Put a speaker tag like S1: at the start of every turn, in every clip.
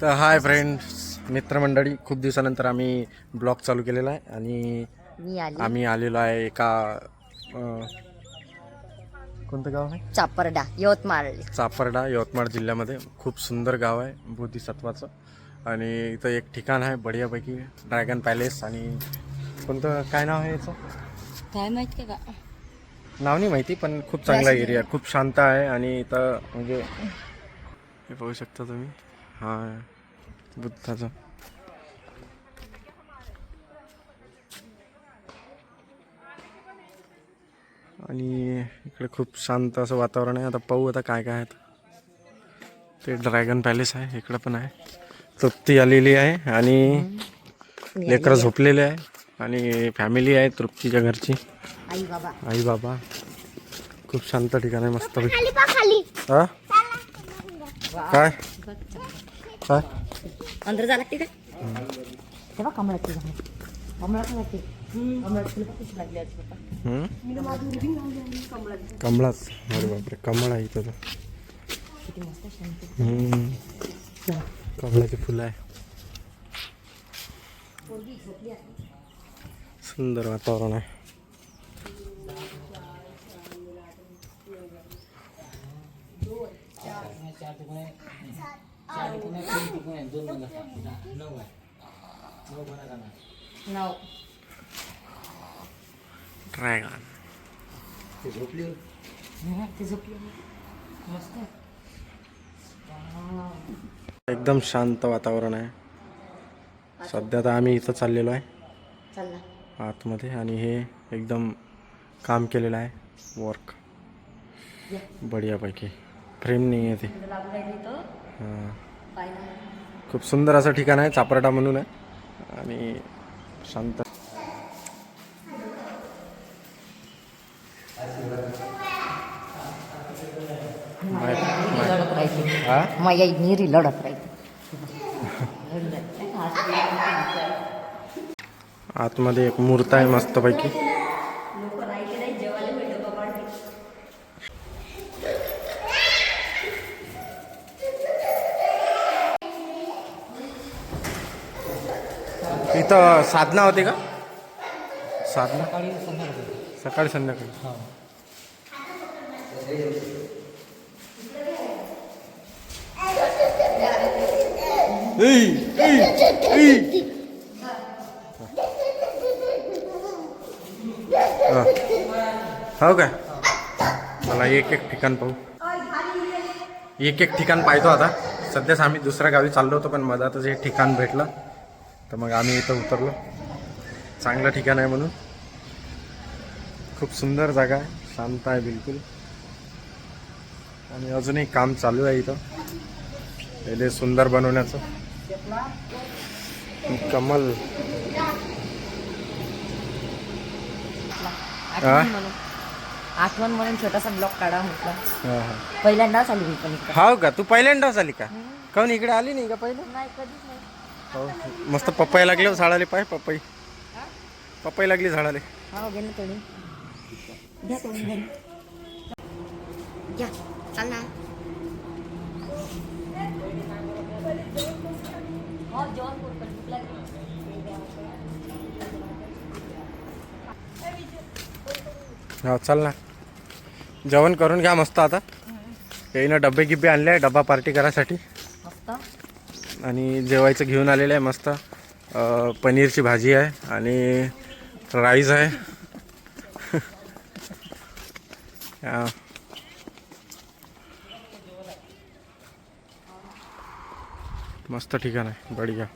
S1: तर hi friends मित्रमंडळी खूप दिवसानंतर आम्ही ब्लॉग चालू केलेला आहे आणि
S2: मी आली.
S1: आम्ही आलेलो आहे एका अं, कोणतं गाव आहे?
S2: चापरडा यवतमाळ.
S1: चापरडा यवतमाळ जिल्ह्यामध्ये. खूप सुंदर गाव आहे बोधिसत्वाचं. आणि इथं एक ठिकाण आहे बढियापैकी ड्रॅगन पॅलेस आणि कोणतं काय नाव आहे याचं?
S2: काय माहीत का
S1: नाव नाही माहिती पण खूप चांगला एरिया खूप शांत आहे आणि इथं म्हणजे हे पाहू शकता तुम्ही. हा बुद्धाचं. आणि इकडे खूप शांत असं वातावरण आहे. आता पाहू आता काय काय आहे. ते. ड्रॅगन पॅलेस आहे. इकडं पण आहे. तृप्ती आलेली आहे. आणि लेकरं झोपलेले आहे. आणि फॅमिली आहे तृप्तीच्या घरची.
S2: आई बाबा.
S1: आई बाबा. खूप शांत ठिकाण आहे. मस्त हा? काय? काय
S2: अंदर जा लागते काय तेव्हा कमळाची लागते कमळाची
S1: हम्म? कमळाच. अरे बापरे कमळ आहे इथं. कमळाची फुलं आहे. सुंदर वातावरण आहे.
S2: नऊ.
S1: ड्रॅगन
S2: ते झोपली मस्त.
S1: एकदम शांत वातावरण आहे. सध्या तर आम्ही इथं चाललेलो आहे.
S2: चालला
S1: आतमध्ये आणि हे एकदम काम केलेलं आहे. वर्क बढियापैकी. फ्रेम नाही आहे ते खूप सुंदर असं ठिकाण आहे चापरडा म्हणून आहे. आणि शांत.
S2: माझ्या निरी लढत
S1: आतमध्ये एक मूर्त आहे मस्तपैकी. इथं साधना होती का? साधना? सकाळी संध्याकाळी. हा. हो. काय मला एक एक ठिकाण पाहू. एक एक ठिकाण पाहतो आता. सध्याच आम्ही दुसऱ्या गावी चाललो होतो पण मधातच हे ठिकाण भेटलं. तर मग आम्ही इथं उतरलो. चांगलं ठिकाण आहे म्हणून. खूप सुंदर जागा आहे. शांत आहे बिलकुल. आणि अजूनही काम चालू आहे इथं. पहिले सुंदर बनवण्याचं. कमल.
S2: आठवण म्हणून. छोटासा ब्लॉक काढा म्हटलं.
S1: हा हा.
S2: पहिल्यांदाच आली मी पण.
S1: हाव का? तू पहिल्यांदाच आली का? काऊन इकडे आली नाही का पहिले?
S2: नाही कधीच नाही.
S1: हो. मस्त पप्पाई लागले हो झाडाले पाय पप्पाई पप्पाई लागली झाडाले.
S2: हा घे ना तोडून. घ्या तोडून घरी घ्या चाल ना. हो, जेवण
S1: चल ना. करून घ्या मस्त आता. येईनं डबे गिब्बे आणले डबा पार्टी करायसाठी.
S2: मस्त.
S1: आणि जेवायचं घेऊन आलेलं आहे मस्त. पनीरची भाजी आहे आणि राईस आहे. मस्त ठिकाण आहे बढिया.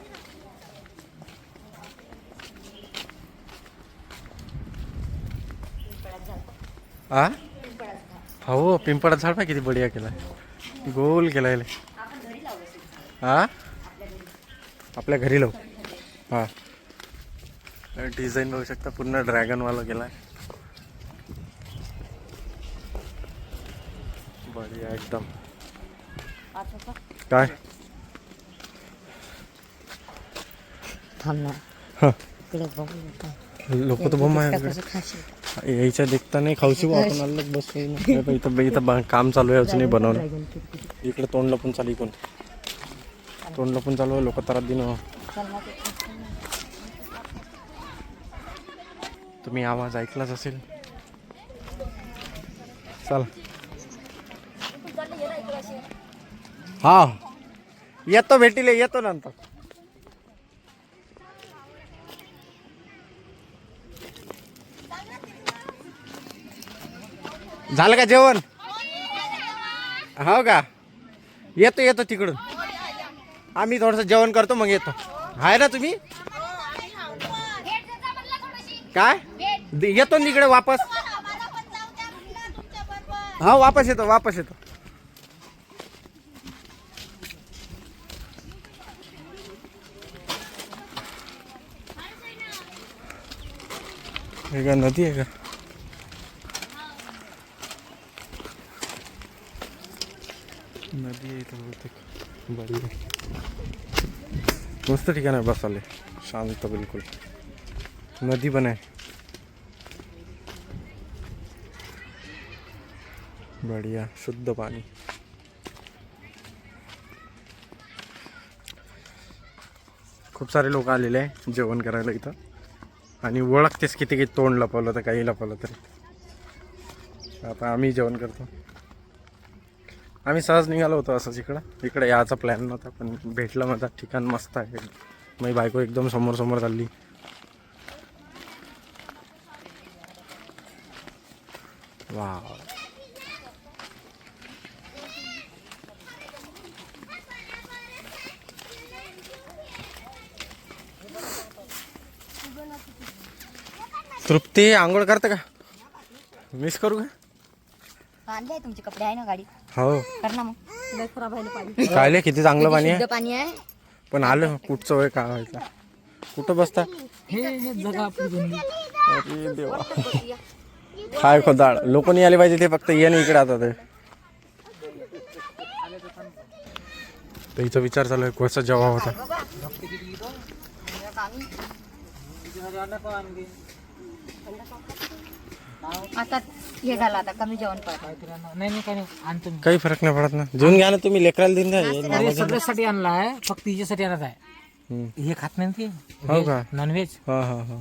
S1: आ? हो पिंपळात झाड पाय किती बढिया केलाय. गोल केलाय ले. हा आपल्या घरी लावू. हा. डिझाईन बघू शकता पूर्ण ड्रॅगनवाला केलाय. बढिया एकदम. काय? हा. लोक तर बॉम्ब आहे यायच्या देखता नाही खाऊशी आपण अलग बस इथं इथं बा- काम चालू आहे अजूनही
S2: किती
S1: इकडे तोंड लपून चालू इकडून तोंडलं पण चालू लोक त्रास
S2: दिन
S1: तुम्ही आवाज ऐकलाच असेल. चल. हा. येतो भेटीले येतो नंतर. झालं का जेवण? हो का? येतो येतो तिकडून. आम्ही थोडंसं जेवण करतो मग येतो. आहे ना तुम्ही? काय? येतो ना इकडे वापस. हा वापस येतो वापस येतो. हे का नदी आहे का? नदी आहे इथं बहुतेक. बढिया मस्त ठिकाण आहे बसाले शांत बिलकुल नदी पण आहे बढिया शुद्ध पाणी खूप सारे लोक आलेले आहे जेवण करायला इथं आणि ओळखतेस किती किती तोंड लपवलं तर काही लपवलं तरी आता आम्ही जेवण करतो आम्ही सहज निघालो होतो असं इकडं इकडे यायचा प्लॅन नव्हता पण भेटलं माझा. ठिकाण मस्त आहे. माझी बायको एकदम समोर समोर चालली. वा तृप्ती आंघोळ करते का? मिस करू का?
S2: आणले तुमचे कपडे आहे ना गाडी
S1: हो.
S2: कर ना मग. लय खराब व्हायला पाहिजे
S1: कायले किती चांगलं पाणी आहे?
S2: शुद्ध पाणी आहे.
S1: पण आलं कुठचं वय काय व्हायचं? कुठं बसता?
S3: हे हे जगा आपली
S1: अरे देवा. काय खोदाड. लोक नाही आले पाहिजे ते फक्त ये नाही इकडे आता ते. तर हिचा विचार चालू आहे कोणचा जवाब होता?
S2: आता हे झालं आता कमी जेवण पडत.
S3: नाही नाही काय नाही आणतो मी.
S1: काही फरक नाही पडत ना. जेवून घ्या ना तुम्ही लेकराला देऊन द्या
S3: अरे सगळ्यासाठी आणला आहे फक्त हिच्यासाठी आणत आहे.
S1: हम्म.
S3: हे खात नाही ना ते?
S1: हो का?
S3: नॉनव्हेज
S1: हा हा हा.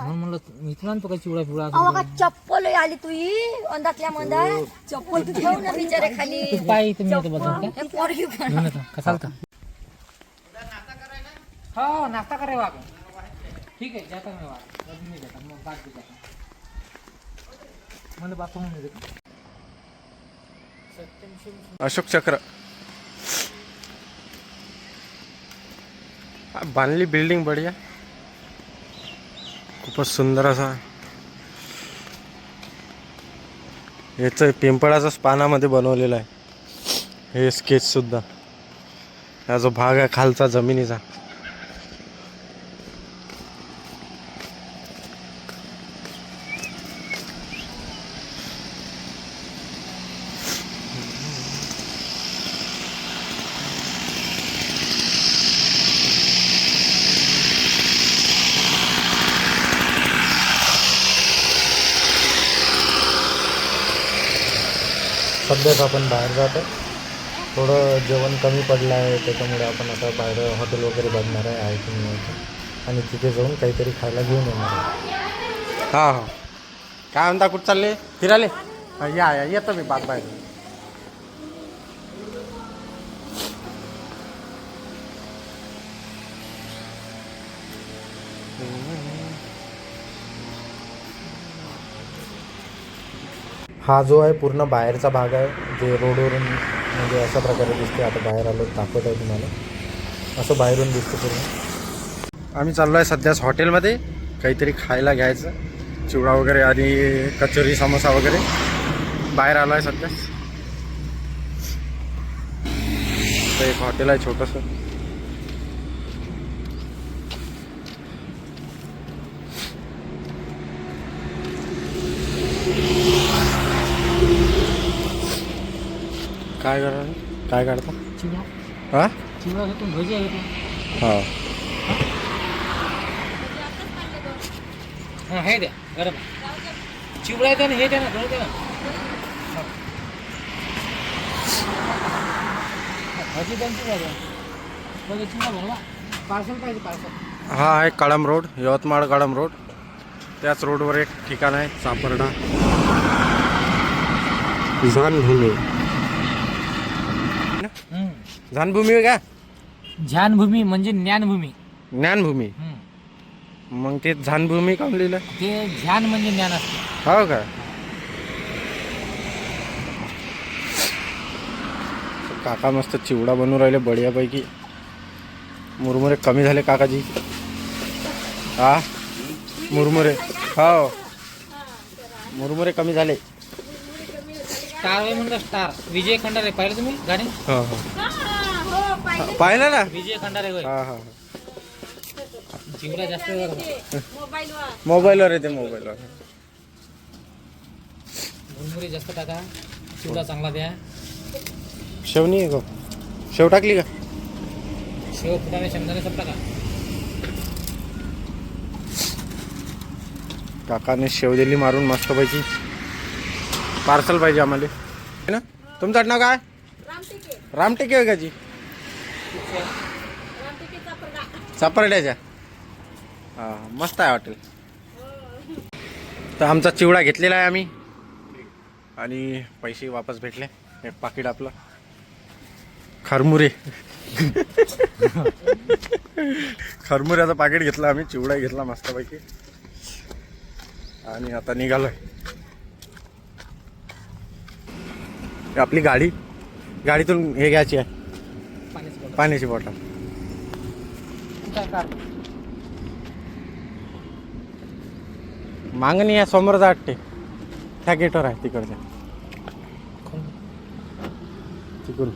S3: म्हणून म्हणलं इथून आणतो का चिवडा पिवळा
S2: अहो का चप्पल आली तुई. अंदातल्या मंदा चप्पल तू ठेव ना बिचारे खाली.
S3: पाय इथं मी
S2: हे पोरगी पण.
S3: घेऊन येतो. का चालतं? हो नाश्ता वाग. ठीक आहे जाता मी वाग. जाता मग बाद मला बापू म्हणून
S1: अशोक चक्र. बांधली बिल्डिंग बढिया. खूपच सुंदर असा. याचं पिंपळाचाच पानामध्ये बनवलेलं आहे. हे स्केच सुद्धा. हा जो भाग आहे खालचा जमिनीचा. सध्याच आपण बाहेर जातो थोडं जेवण कमी पडलं आहे त्याच्यामुळे आपण आता बाहेर हॉटेल वगैरे बघणार आहे आहे की नाही आणि तिथे जाऊन काहीतरी खायला घेऊन येणार आहे. हां हां. काय म्हणता कुठं चालले? फिराले या या. येतो मी बाग बाहेर. हा जो आहे पूर्ण बाहेरचा भाग आहे जे रोडवरून म्हणजे अशा प्रकारे दिसते आता बाहेर आलो दाखवत आहे तुम्हाला. असं बाहेरून दिसतं पूर्ण. आम्ही चाललो आहे सध्याच हॉटेलमध्ये काहीतरी खायला घ्यायचं चिवडा वगैरे आणि कचोरी समोसा वगैरे. बाहेर आलो आहे सध्याच तर एक हॉटेल आहे छोटंसं. काय करा? काय काढता
S3: चिवडा.
S1: हां?
S3: चिवडा घेतो भजी घेतो
S1: हां.
S3: हा हे द्या. गरम चिवडा येते ना हे द्या ना गरम द्या ना. भजी द्या चिवडा बघ चिंता भरवा पार्सल पाहिजे पार्सल.
S1: हा आहे कळम रोड यवतमाळ कळम रोड. त्याच रोडवर एक ठिकाण आहे चापरडा. झानभूमी झानभूमी का?
S3: ज्ञानभूमी म्हणजे ज्ञानभूमी.
S1: ज्ञानभूमी.
S3: हम्म.
S1: मग ते झानभूमी काऊन लिहिलं?
S3: ते ध्यान म्हणजे ज्ञान असते.
S1: हो का? काका मस्त चिवडा बनवून राहिले बढियापैकी. मुरमुरे कमी झाले काकाजी. हा? मुरमुरे. हो. मुरमुरे कमी झाले.
S3: स्टार आहे म्हणलं स्टार. विजय खंडारे पाहिलं तुम्ही गाणे?
S1: हो हो. पाहिलं ना?
S3: विजय खंडारे होय.
S1: हा हा
S3: चिवडा जास्त वेळ.
S1: मोबाईलवर येते मोबाईलवर.
S3: मुरमुरे जास्त टाका. चिवडा चांगला द्या.
S1: शेवणी आहे का शेव टाकली का?
S3: शेव शेंगदाणे सब टाका.
S1: काकाने शेव दिली मारून मस्तपैकी. पार्सल पाहिजे आम्हाला. है ना? तुमचं नाव काय? रामटेके. आहे का जी? चापर्ड्याच्या हा मस्त आहे हॉटेल. तर आमचा चिवडा घेतलेला आहे आम्ही. आणि पैसे वापस भेटले. हे पाकिट आपलं. खरमुरे. खरमुऱ्याचं पाकिट घेतलं आम्ही. चिवडा घेतला मस्तपैकी. आणि आता निघालोय. आहे आपली गाडी. गाडीतून हे घ्यायची आहे.
S3: पाण्याची बॉटल.
S1: मागणी आहे समोर वाटते त्या गेटवर आहे तिकडच्या. तिकडून.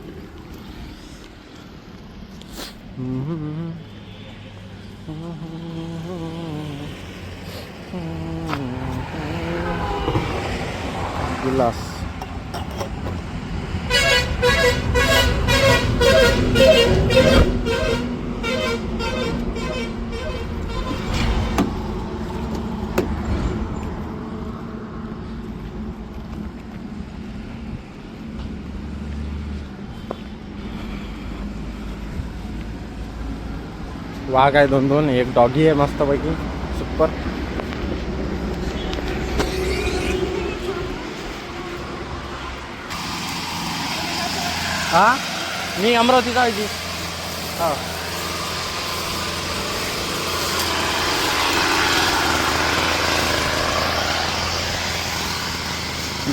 S1: गिलास वाघ आहे दोन दोन एक डॉगी आहे मस्तपैकी. सुपर हा? मी अमरावतीचा आहे जी हा.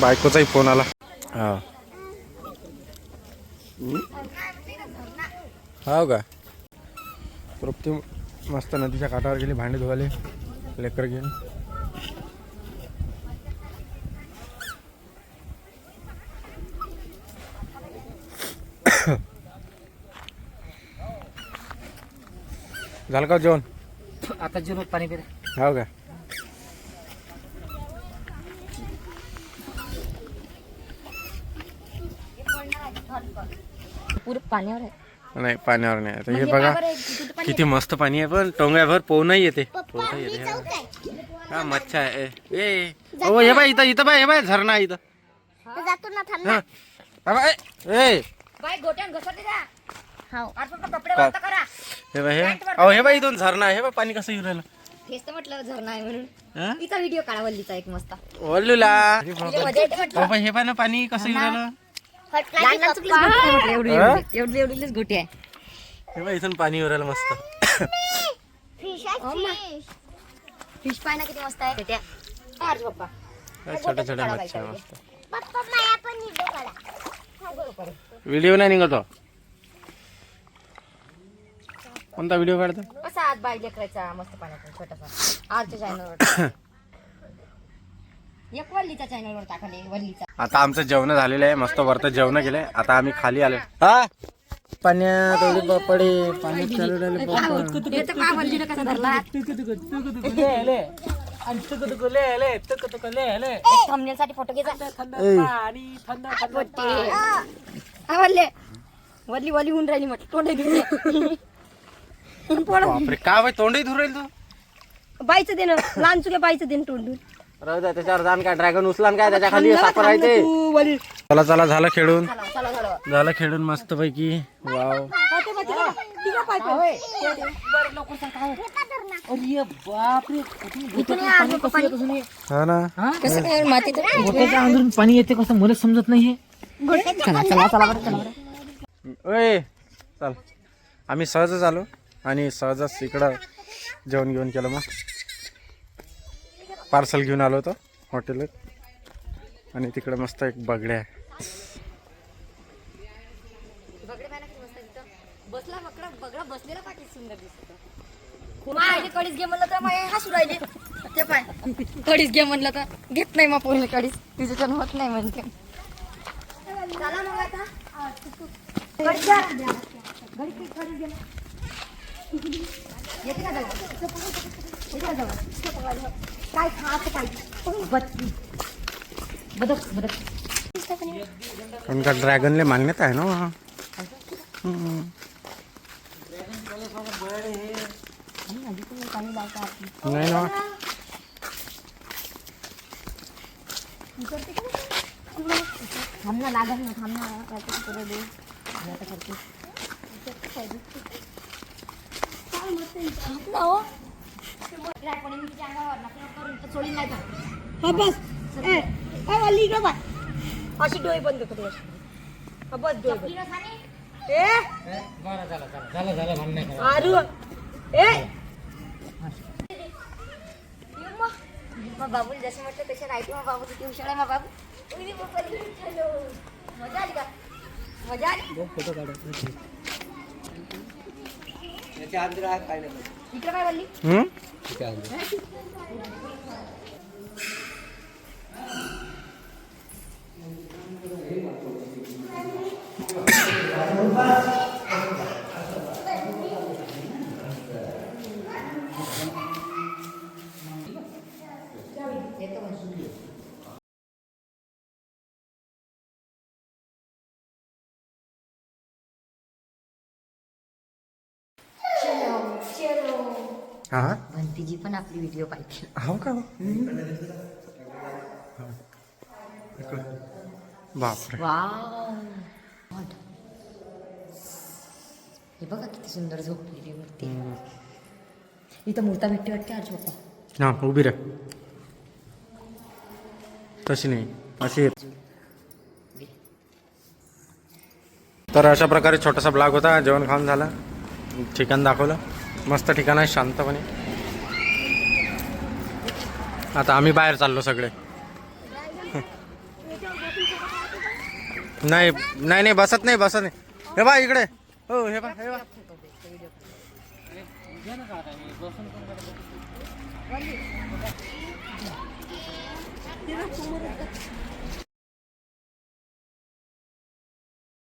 S1: बायकोचाही फोन आला. हा. हो का? तृप्ती मस्त नदीच्या काठावर गेली भांडे धुवाले लेकर घेऊन. झालं का जेवण?
S3: आता जेवण पाणी पिरा
S1: हो का?
S2: पुरे पाण्यावर आहे.
S1: नाही पाण्यावर नाही. आता हे
S2: म्हणजे
S1: बघा. किती मस्त पाणी आहे पण टोंगळ्याभर पोहणंही येते. पोहता येते हा. हा मच्छा आहे. ए, ओ हे बाय इथं इथं बाय हे बाय झरणा आहे इथं.
S2: जातो ना थांब.
S1: हा. बाय, ए
S2: गोट्यान हाव. कपडे बंद करा.
S1: हे बाय हे. अहो हे बाय इथून झरणा आहे. हे बाय पाणी कसं येऊ राहिलं?
S2: हेच तर म्हटलं झरणा आहे म्हणून.
S1: हा?
S2: तिचा व्हिडिओ काढा वल्लीचा एक मस्त.
S1: वल्लूला.
S2: मजा येते म्हटलं.
S1: बाय पाय ना पाणी कसं येऊ राहिलं?
S2: लहान लहान चुकलीच गोटी आहे म्हटलं, एवढी
S1: हा?
S2: एवढी एवढी एवढीच गोटी आहे.
S1: हे बाय इथून पाणी राहिलं मस्त.
S2: फिश पाय ना. किती मस्त आहे. त्या पप्पा
S1: काय छोट्या छोट्या मच्छा आहे मस्त.
S2: पप्पा माया पण व्हिडिओ काढा
S1: व्हिडिओ नाही निघतो. कोणता व्हिडिओ काढतो?
S2: कसा आज बाई लेकरायचा मस्त पाण्यातून छोटासा. आजच्या चॅनलवर एक वल्लीचा चॅनलवर टाकले वल्लीचा.
S1: आता आमचं जेवण झालेलं आहे मस्त वरत जेवण केलंय. आता आम्ही खाली आलो हा? पाण्यात एवढे पपडे पाण्यात चालू राहिले पपड.
S2: तर काय वल्लीनं कसा धरला?
S3: ले ले आणि तुक तुक ले ले तुक तुक ले. ले
S2: थंबनेल साठी फोटो घ्यायचा
S3: थंड
S1: ए.
S3: पाणी थंड थंड पाणी.
S2: वल्ले वल्ली वल्ली होऊन राहिली म्हटलं तोंड घेऊन
S1: बापरे का बाई तोंडही धुर राहील तू?
S2: बाईचं दे ना लहान चुके बाईचं दे ना तोंडून.
S1: राहू द्या त्याच्यावर जाण काय? ड्रॅगन उचला काय?
S2: त्याच्याखाली वल्ली
S1: चला चला झालं खेळून. झालं. खेळून मस्त पैकी वाव
S2: हा,
S1: ना.
S3: गोट्याच्या अंदरून पाणी येते कसं? मला समजत नाही हे.
S2: चला चला चला बरं चला बरं.
S1: ओय चल. आम्ही सहजच आलो आणि सहजच इकडं जेवण घेऊन केलं मग. पार्सल घेऊन आलो होतो हॉटेलात आणि तिकडे मस्त एक बगड्या आहे.
S2: बसला बकडा बगडा बसलेला पाठी सुंदर दिसत. कडीच घे म्हणलं तर माय हसू राहिले. ते पाय. कडीच घे म्हणलं तर. घेत नाही मग पोरीला कडीच तिच्याच्यानं होत नाही म्हणते. चला मग आता. कडीच घ्या. कडीच कडीच घे. येते का जवळ? येते का जवळ? काय खायचं पाहिजे बदकी बदक.
S1: पण का ड्रॅगनले मान्यता आहे ना हम्म. नाही ना.
S2: लागत ना थांब ना काहीतरी करू दे. मी आता करते. थांब ना हो.
S4: हा बस. ए ए वाली इकडं बाय अशी डोळे बंद कर अशी बस डोळे बंद.
S2: तिला सांगे.
S4: ए?
S3: बरं झालं झालं झालं झालं भांडण नाही करा
S4: आरू. ए?
S2: येऊ मग. बाबूला जसे म्हटलं तसे राहते मग बाबू किती हुशार आहे मग बाबू. बाबा. मजा आली का? मजा आली? इकडे काय बोलली
S1: picando. Thank you. हा?
S2: भंतीजी पण आपली व्हिडिओ पाहिजे.
S1: हो का? बापरे.
S2: वाव. हे बघा किती सुंदर झोपलेली मूर्ती इथं मूर्ता भेटते वाटते अर्ज बाप्पा
S1: हा उभी रे तशी नाही अशी तर अशा प्रकारे छोटासा ब्लॉग होता जेवण खाऊन झालं ठिकाण दाखवलं. मस्त ठिकाण आहे शांतपणे. आता आम्ही बाहेर चाललो सगळे. नाही नाही नाही बसत नाही बसत नाही. हे बा इकडे. हो हे बा हे बा.
S3: बसून